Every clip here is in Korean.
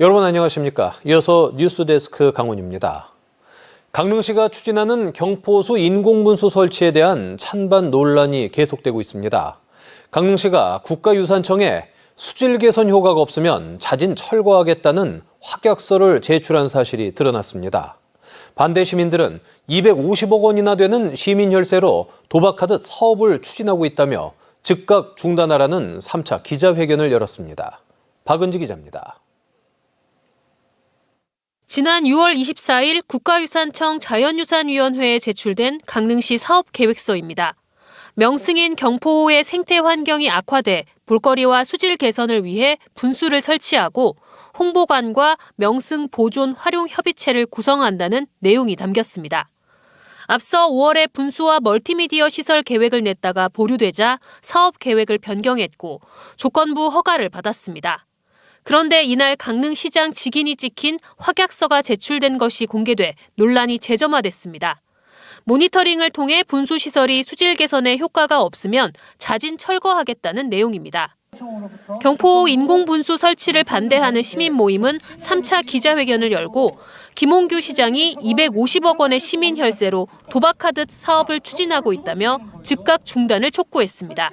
여러분 안녕하십니까? 이어서 뉴스데스크 강훈입니다. 강릉시가 추진하는 경포수 인공분수 설치에 대한 찬반 논란이 계속되고 있습니다. 강릉시가 국가유산청에 수질 개선 효과가 없으면 자진 철거하겠다는 확약서를 제출한 사실이 드러났습니다. 반대 시민들은 250억 원이나 되는 시민 혈세로 도박하듯 사업을 추진하고 있다며 즉각 중단하라는 3차 기자회견을 열었습니다. 박은지 기자입니다. 지난 6월 24일 국가유산청 자연유산위원회에 제출된 강릉시 사업계획서입니다. 명승인 경포호의 생태 환경이 악화돼 볼거리와 수질 개선을 위해 분수를 설치하고 홍보관과 명승 보존 활용 협의체를 구성한다는 내용이 담겼습니다. 앞서 5월에 분수와 멀티미디어 시설 계획을 냈다가 보류되자 사업 계획을 변경했고 조건부 허가를 받았습니다. 그런데 이날 강릉시장 직인이 찍힌 확약서가 제출된 것이 공개돼 논란이 재점화됐습니다. 모니터링을 통해 분수 시설이 수질 개선에 효과가 없으면 자진 철거하겠다는 내용입니다. 경포 인공 분수 설치를 반대하는 시민 모임은 3차 기자회견을 열고 김홍규 시장이 250억 원의 시민 혈세로 도박하듯 사업을 추진하고 있다며 즉각 중단을 촉구했습니다.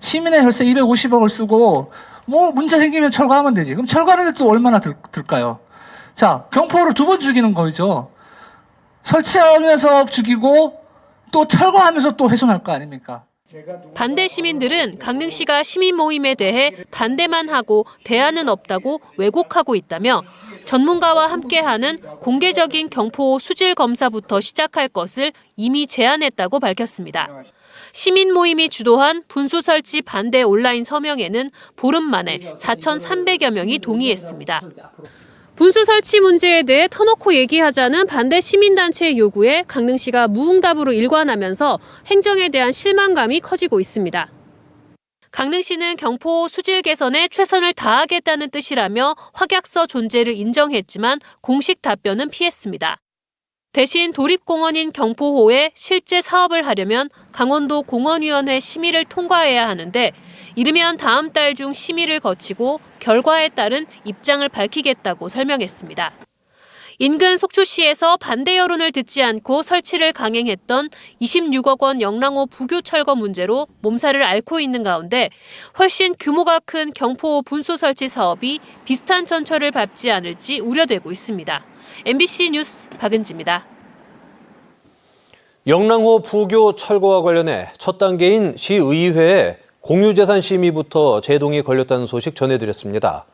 시민의 혈세 250억을 쓰고 뭐 문제 생기면 철거하면 되지. 그럼 철거하는데 또 얼마나 들, 들까요? 자, 경포를 두 번 죽이는 거죠. 설치하면서 죽이고 또 철거하면서 또 훼손할 거 아닙니까? 반대 시민들은 강릉시가 시민 모임에 대해 반대만 하고 대안은 없다고 왜곡하고 있다며 전문가와 함께하는 공개적인 경포 수질 검사부터 시작할 것을 이미 제안했다고 밝혔습니다. 시민 모임이 주도한 분수 설치 반대 온라인 서명에는 보름 만에 4,300여 명이 동의했습니다. 분수 설치 문제에 대해 터놓고 얘기하자는 반대 시민단체의 요구에 강릉시가 무응답으로 일관하면서 행정에 대한 실망감이 커지고 있습니다. 강릉시는 경포 수질 개선에 최선을 다하겠다는 뜻이라며 확약서 존재를 인정했지만 공식 답변은 피했습니다. 대신 도립공원인 경포호에 실제 사업을 하려면 강원도 공원위원회 심의를 통과해야 하는데 이르면 다음 달 중 심의를 거치고 결과에 따른 입장을 밝히겠다고 설명했습니다. 인근 속초시에서 반대 여론을 듣지 않고 설치를 강행했던 26억 원 영랑호 부교 철거 문제로 몸살을 앓고 있는 가운데 훨씬 규모가 큰 경포 분수 설치 사업이 비슷한 전철을 밟지 않을지 우려되고 있습니다. MBC 뉴스 박은지입니다. 영랑호 부교 철거와 관련해 첫 단계인 시의회에 공유재산 심의부터 제동이 걸렸다는 소식 전해드렸습니다.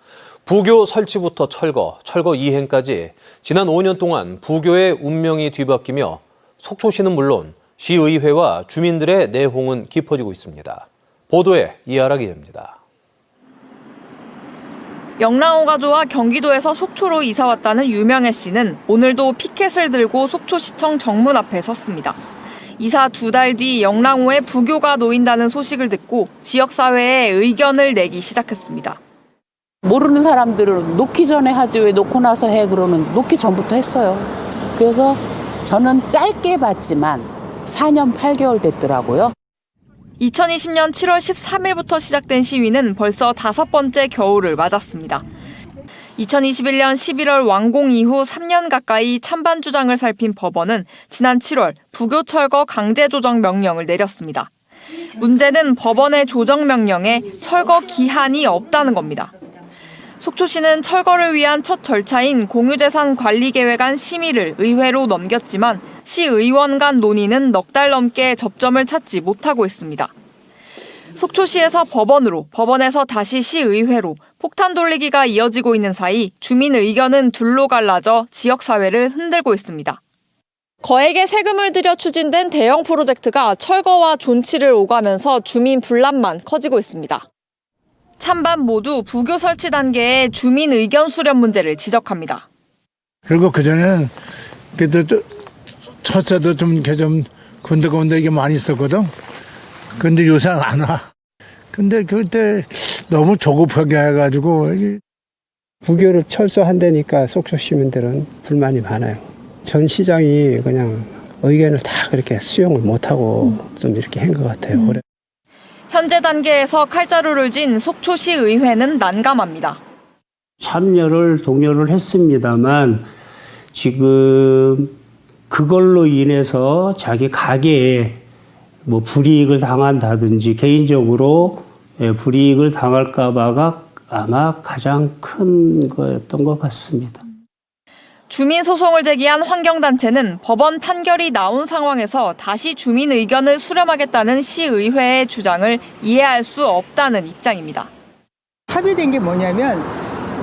부교 설치부터 철거, 철거 이행까지 지난 5년 동안 부교의 운명이 뒤바뀌며 속초시는 물론 시의회와 주민들의 내홍은 깊어지고 있습니다. 보도에 이하라 기자입니다. 영랑호가 좋아 경기도에서 속초로 이사 왔다는 유명애 씨는 오늘도 피켓을 들고 속초시청 정문 앞에 섰습니다. 이사 두 달 뒤 영랑호에 부교가 놓인다는 소식을 듣고 지역사회에 의견을 내기 시작했습니다. 모르는 사람들은 놓기 전에 하지 왜 놓고 나서 해 그러면 놓기 전부터 했어요. 그래서 저는 짧게 봤지만 4년 8개월 됐더라고요. 2020년 7월 13일부터 시작된 시위는 벌써 다섯 번째 겨울을 맞았습니다. 2021년 11월 완공 이후 3년 가까이 찬반 주장을 살핀 법원은 지난 7월 부교 철거 강제 조정 명령을 내렸습니다. 문제는 법원의 조정 명령에 철거 기한이 없다는 겁니다. 속초시는 철거를 위한 첫 절차인 공유재산 관리 계획안 심의를 의회로 넘겼지만 시의원 간 논의는 넉 달 넘게 접점을 찾지 못하고 있습니다. 속초시에서 법원으로, 법원에서 다시 시의회로 폭탄 돌리기가 이어지고 있는 사이 주민 의견은 둘로 갈라져 지역사회를 흔들고 있습니다. 거액의 세금을 들여 추진된 대형 프로젝트가 철거와 존치를 오가면서 주민 분란만 커지고 있습니다. 찬반 모두 부교 설치 단계의 주민 의견 수렴 문제를 지적합니다. 그리고 그전에는 그래도 저- 첫째도 좀 이렇게 좀 군데군데 이게 많이 있었거든. 근데 요새 안 와. 근데 그때 너무 조급하게 해가지고 이게 부교를 철수한다니까 속초 시민들은 불만이 많아요. 전 시장이 그냥 의견을 다 그렇게 수용을 못하고 좀 이렇게 한 것 같아요. 그래- 현재 단계에서 칼자루를 쥔 속초시 의회는 난감합니다. 참여를 독려를 했습니다만 지금 그걸로 인해서 자기 가게에 뭐 불이익을 당한다든지 개인적으로 예, 불이익을 당할까 봐가 아마 가장 큰 거였던 것 같습니다. 주민 소송을 제기한 환경단체는 법원 판결이 나온 상황에서 다시 주민 의견을 수렴하겠다는 시의회의 주장을 이해할 수 없다는 입장입니다. 합의된 게 뭐냐면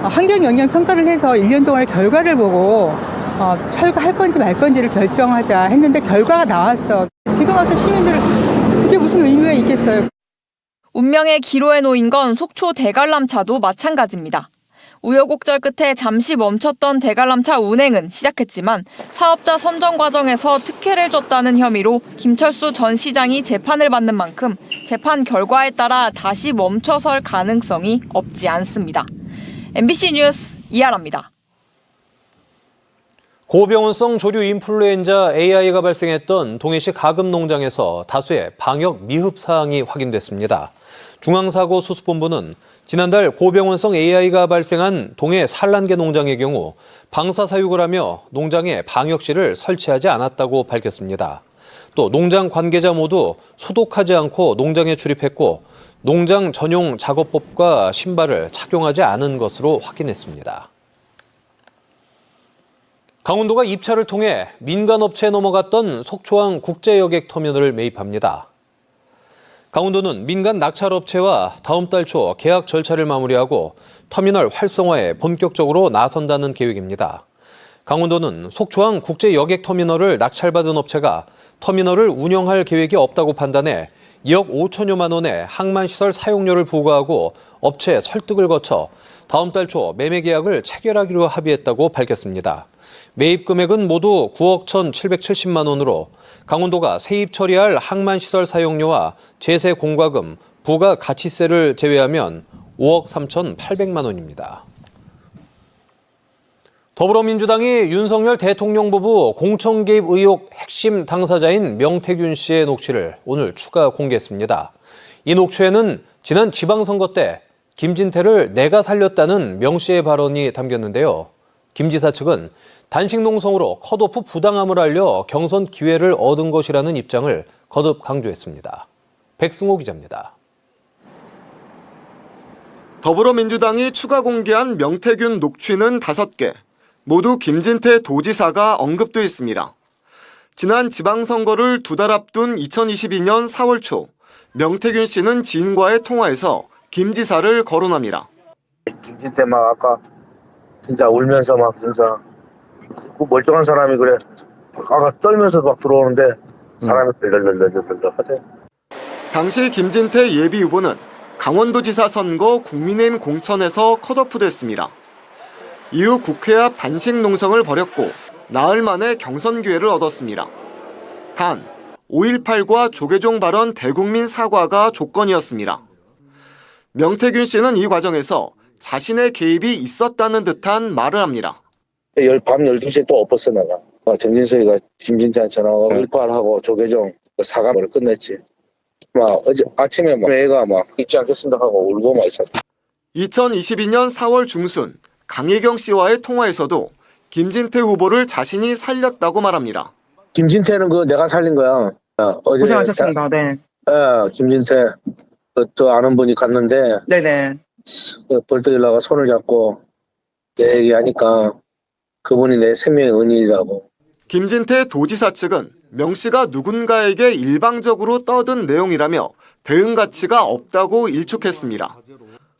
어, 환경 영향 평가를 해서 1년 동안의 결과를 보고 어, 철거할 건지 말 건지를 결정하자 했는데 결과가 나왔어. 지금 와서 시민들 그게 무슨 의미가 있겠어요? 운명의 기로에 놓인 건 속초 대관람차도 마찬가지입니다. 우여곡절 끝에 잠시 멈췄던 대관람차 운행은 시작했지만 사업자 선정 과정에서 특혜를 줬다는 혐의로 김철수 전 시장이 재판을 받는 만큼 재판 결과에 따라 다시 멈춰설 가능성이 없지 않습니다. MBC 뉴스 이하라입니다. 고병원성 조류 인플루엔자 AI가 발생했던 동해시 가금 농장에서 다수의 방역 미흡 사항이 확인됐습니다. 중앙사고 수습본부는 지난달 고병원성 AI가 발생한 동해 산란계 농장의 경우 방사 사육을 하며 농장에 방역실을 설치하지 않았다고 밝혔습니다. 또 농장 관계자 모두 소독하지 않고 농장에 출입했고 농장 전용 작업법과 신발을 착용하지 않은 것으로 확인했습니다. 강원도가 입찰을 통해 민간 업체에 넘어갔던 속초항 국제여객 터미널을 매입합니다. 강원도는 민간 낙찰업체와 다음 달 초 계약 절차를 마무리하고 터미널 활성화에 본격적으로 나선다는 계획입니다. 강원도는 속초항 국제여객 터미널을 낙찰받은 업체가 터미널을 운영할 계획이 없다고 판단해 2억 5천여만 원의 항만시설 사용료를 부과하고 업체 설득을 거쳐 다음 달 초 매매 계약을 체결하기로 합의했다고 밝혔습니다. 매입 금액은 모두 9억 1,770만 원으로 강원도가 세입 처리할 항만시설 사용료와 제세 공과금, 부가 가치세를 제외하면 5억 3,800만 원입니다. 더불어민주당이 윤석열 대통령 부부 공천 개입 의혹 핵심 당사자인 명태균 씨의 녹취를 오늘 추가 공개했습니다. 이 녹취에는 지난 지방선거 때 김진태를 내가 살렸다는 명 씨의 발언이 담겼는데요. 김 지사 측은 단식 농성으로 컷오프 부당함을 알려 경선 기회를 얻은 것이라는 입장을 거듭 강조했습니다. 백승호 기자입니다. 더불어민주당이 추가 공개한 명태균 녹취는 5개, 모두 김진태 도지사가 언급돼 있습니다. 지난 지방선거를 두 달 앞둔 2022년 4월 초, 명태균 씨는 지인과의 통화에서 김 지사를 거론합니다. 김진태 막 아까 진짜 울면서 막 진짜 그 멀쩡한 사람이 그래 아까 떨면서 막 들어오는데 사람이 덜덜덜덜덜 하대. 당시 김진태 예비 후보는 강원도지사 선거 국민의힘 공천에서 컷오프됐습니다. 이후 국회 앞 단식 농성을 벌였고 나흘 만에 경선 기회를 얻었습니다. 단 5.18과 조계종 발언 대국민 사과가 조건이었습니다. 명태균 씨는 이 과정에서 자신의 개입이 있었다는 듯한 말을 합니다. 열- 밤 12시에 또 엎었어 내가. 어, 정진석이가 김진태한테 전화하고 일발하고 조계종 그 사과를 끝냈지. 막 어제 아침에 막 애가 막 잊지 않겠습니다 하고 울고 막 있었어. 2022년 4월 중순 강혜경 씨와의 통화에서도 김진태 후보를 자신이 살렸다고 말합니다. 김진태는 그 내가 살린 거야. 어, 어제 고생하셨습니다. 네. 예, 김진태 그또 아는 분이 갔는데 네네. 그 벌떡일라가 손을 잡고 내 얘기하니까 그분이 내 생명의 은인이라고. 김진태 도지사 측은 명 씨가 누군가에게 일방적으로 떠든 내용이라며 대응 가치가 없다고 일축했습니다.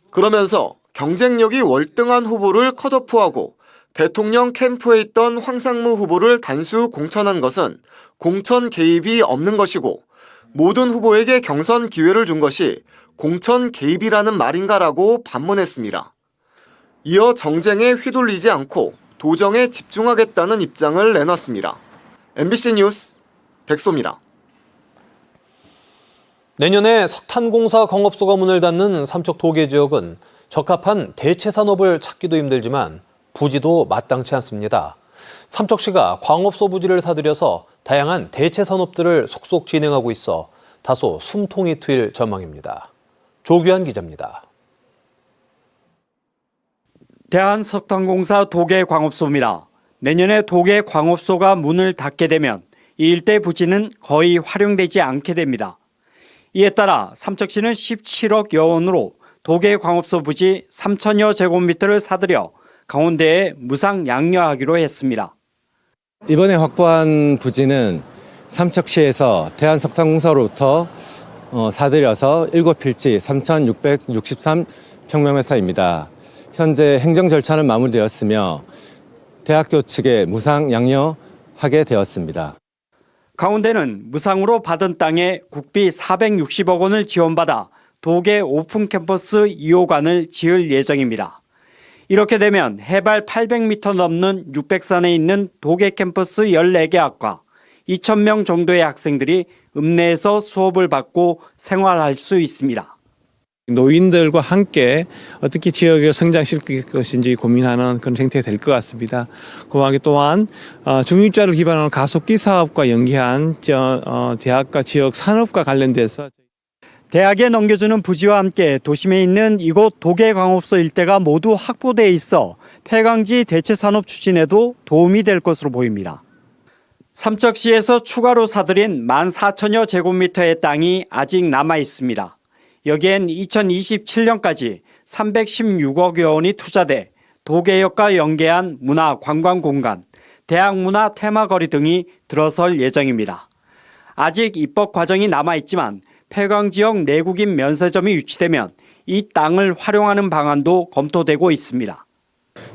그러면서 경쟁력이 월등한 후보를 컷오프하고 대통령 캠프에 있던 황상무 후보를 단수 공천한 것은 공천 개입이 없는 것이고 모든 후보에게 경선 기회를 준 것이 공천 개입이라는 말인가라고 반문했습니다. 이어 정쟁에 휘둘리지 않고 도정에 집중하겠다는 입장을 내놨습니다. MBC 뉴스 백소입니다. 내년에 석탄공사 광업소가 문을 닫는 삼척 도계 지역은 적합한 대체 산업을 찾기도 힘들지만 부지도 마땅치 않습니다. 삼척시가 광업소 부지를 사들여서 다양한 대체 산업들을 속속 진행하고 있어 다소 숨통이 트일 전망입니다. 조규환 기자입니다. 대한석탄공사 도계 광업소입니다. 내년에 도계 광업소가 문을 닫게 되면 이 일대 부지는 거의 활용되지 않게 됩니다. 이에 따라 삼척시는 17억 여 원으로 도계 광업소 부지 3천여 제곱미터를 사들여 강원대에 무상 양려하기로 했습니다. 이번에 확보한 부지는 삼척시에서 대한석탄공사로부터 어, 사들여서 7필지 3,663평방미터입니다. 현재 행정 절차는 마무리되었으며 대학교 측에 무상 양려하게 되었습니다. 강원대는 무상으로 받은 땅에 국비 460억 원을 지원받아 도계 오픈 캠퍼스 2호관을 지을 예정입니다. 이렇게 되면 해발 800m 넘는 600산에 있는 도계 캠퍼스 14개 학과 2,000명 정도의 학생들이 읍내에서 수업을 받고 생활할 수 있습니다. 노인들과 함께 어떻게 지역을 성장시킬 것인지 고민하는 그런 생태가 될 것 같습니다. 그와 또한 어, 중립자를 기반으로 가속기 사업과 연계한 저, 어, 대학과 지역 산업과 관련돼서 대학에 넘겨주는 부지와 함께 도심에 있는 이곳 도계광업소 일대가 모두 확보돼 있어 폐광지 대체 산업 추진에도 도움이 될 것으로 보입니다. 삼척시에서 추가로 사들인 14,000여 제곱미터의 땅이 아직 남아 있습니다. 여기엔 2027년까지 316억여 원이 투자돼 도계역과 연계한 문화 관광 공간, 대학 문화 테마거리 등이 들어설 예정입니다. 아직 입법 과정이 남아 있지만 폐광 지역 내국인 면세점이 유치되면 이 땅을 활용하는 방안도 검토되고 있습니다.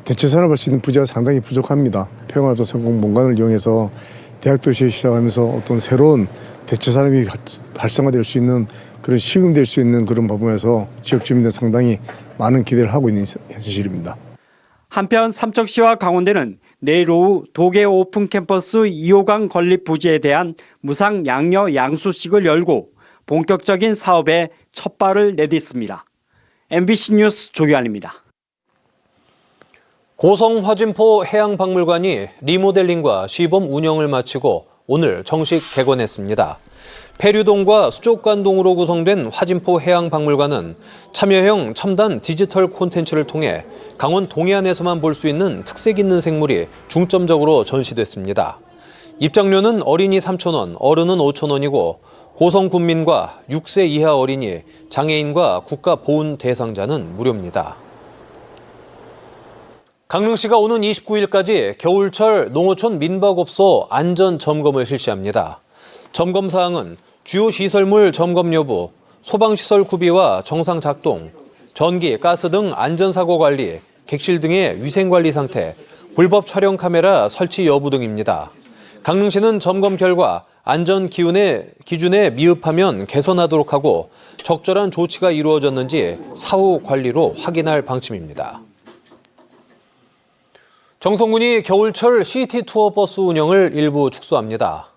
대체 산업할 수 있는 부지가 상당히 부족합니다. 평화도 성공 공간을 이용해서 대학 도시에 시작하면서 어떤 새로운 대체 산업이 활성화될 수 있는 그런 시금될 수 있는 그런 부분에서 지역 주민들 상당히 많은 기대를 하고 있는 현실입니다. 한편 삼척시와 강원대는 내일 오후 도계 오픈 캠퍼스 2호강 건립 부지에 대한 무상 양녀 양수식을 열고 본격적인 사업에 첫 발을 내딛습니다. MBC 뉴스 조규환입니다. 고성 화진포 해양박물관이 리모델링과 시범 운영을 마치고 오늘 정식 개관했습니다. 폐류동과 수족관동으로 구성된 화진포 해양박물관은 참여형 첨단 디지털 콘텐츠를 통해 강원 동해안에서만 볼 수 있는 특색 있는 생물이 중점적으로 전시됐습니다. 입장료는 어린이 3,000원, 어른은 5,000원이고 고성 군민과 6세 이하 어린이, 장애인과 국가 보훈 대상자는 무료입니다. 강릉시가 오는 29일까지 겨울철 농어촌 민박업소 안전 점검을 실시합니다. 점검 사항은 주요 시설물 점검 여부, 소방시설 구비와 정상 작동, 전기, 가스 등 안전사고 관리, 객실 등의 위생관리 상태, 불법 촬영 카메라 설치 여부 등입니다. 강릉시는 점검 결과 안전 기준에, 기준에 미흡하면 개선하도록 하고 적절한 조치가 이루어졌는지 사후 관리로 확인할 방침입니다. 정성군이 겨울철 시티 투어 버스 운영을 일부 축소합니다.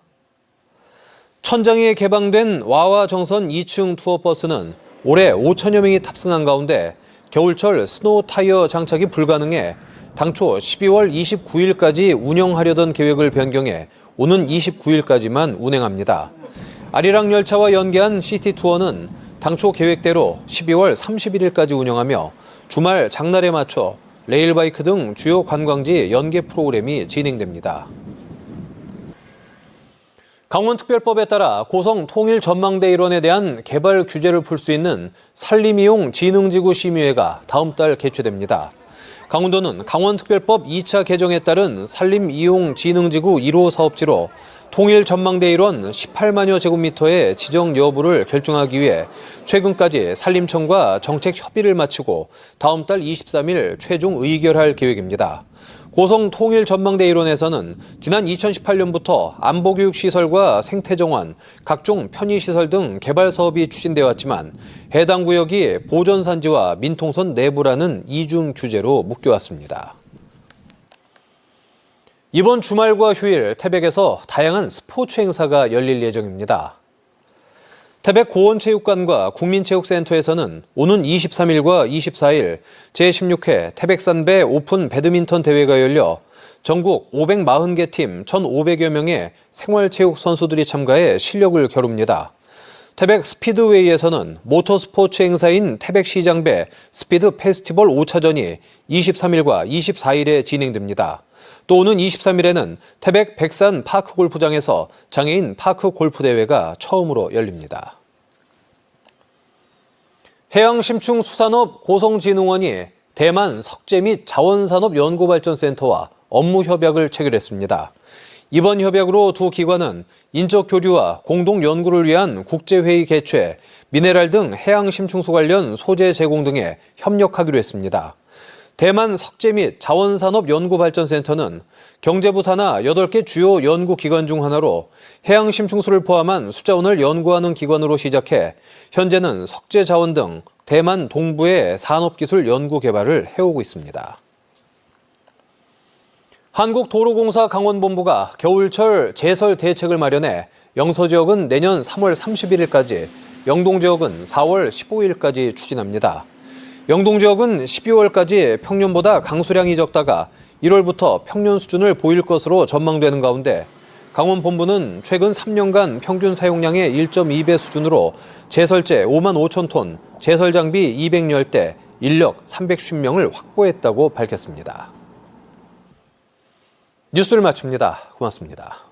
천장에 개방된 와와 정선 2층 투어 버스는 올해 5천여 명이 탑승한 가운데 겨울철 스노우 타이어 장착이 불가능해 당초 12월 29일까지 운영하려던 계획을 변경해 오는 29일까지만 운행합니다. 아리랑 열차와 연계한 시티 투어는 당초 계획대로 12월 31일까지 운영하며 주말 장날에 맞춰 레일바이크 등 주요 관광지 연계 프로그램이 진행됩니다. 강원특별법에 따라 고성 통일 전망대 일원에 대한 개발 규제를 풀 수 있는 산림이용 진흥지구 심의회가 다음 달 개최됩니다. 강원도는 강원특별법 2차 개정에 따른 산림이용 진흥지구 1호 사업지로 통일 전망대 일원 18만여 제곱미터의 지정 여부를 결정하기 위해 최근까지 산림청과 정책 협의를 마치고 다음 달 23일 최종 의결할 계획입니다. 고성 통일 전망대 일원에서는 지난 2018년부터 안보교육 시설과 생태정원, 각종 편의시설 등 개발 사업이 추진되어 왔지만 해당 구역이 보전산지와 민통선 내부라는 이중 규제로 묶여왔습니다. 이번 주말과 휴일 태백에서 다양한 스포츠 행사가 열릴 예정입니다. 태백 고원체육관과 국민체육센터에서는 오는 23일과 24일 제16회 태백산배 오픈 배드민턴 대회가 열려 전국 540개 팀 1,500여 명의 생활체육 선수들이 참가해 실력을 겨룹니다. 태백 스피드웨이에서는 모터스포츠 행사인 태백 시장배 스피드 페스티벌 5차전이 23일과 24일에 진행됩니다. 또 오는 23일에는 태백 백산 파크 골프장에서 장애인 파크 골프 대회가 처음으로 열립니다. 해양심충수산업 고성진흥원이 대만 석재 및 자원산업연구발전센터와 업무 협약을 체결했습니다. 이번 협약으로 두 기관은 인적 교류와 공동 연구를 위한 국제회의 개최, 미네랄 등 해양심충수 관련 소재 제공 등에 협력하기로 했습니다. 대만 석재 및 자원산업연구발전센터는 경제부 산하 8개 주요 연구기관 중 하나로 해양심충수를 포함한 수자원을 연구하는 기관으로 시작해 현재는 석재 자원 등 대만 동부의 산업기술 연구 개발을 해오고 있습니다. 한국도로공사 강원본부가 겨울철 제설 대책을 마련해 영서 지역은 내년 3월 31일까지, 영동 지역은 4월 15일까지 추진합니다. 영동 지역은 12월까지 평년보다 강수량이 적다가 1월부터 평년 수준을 보일 것으로 전망되는 가운데 강원 본부는 최근 3년간 평균 사용량의 1.2배 수준으로 제설제 5만 5천 톤, 제설 장비 210대, 인력 350명을 확보했다고 밝혔습니다. 뉴스를 마칩니다. 고맙습니다.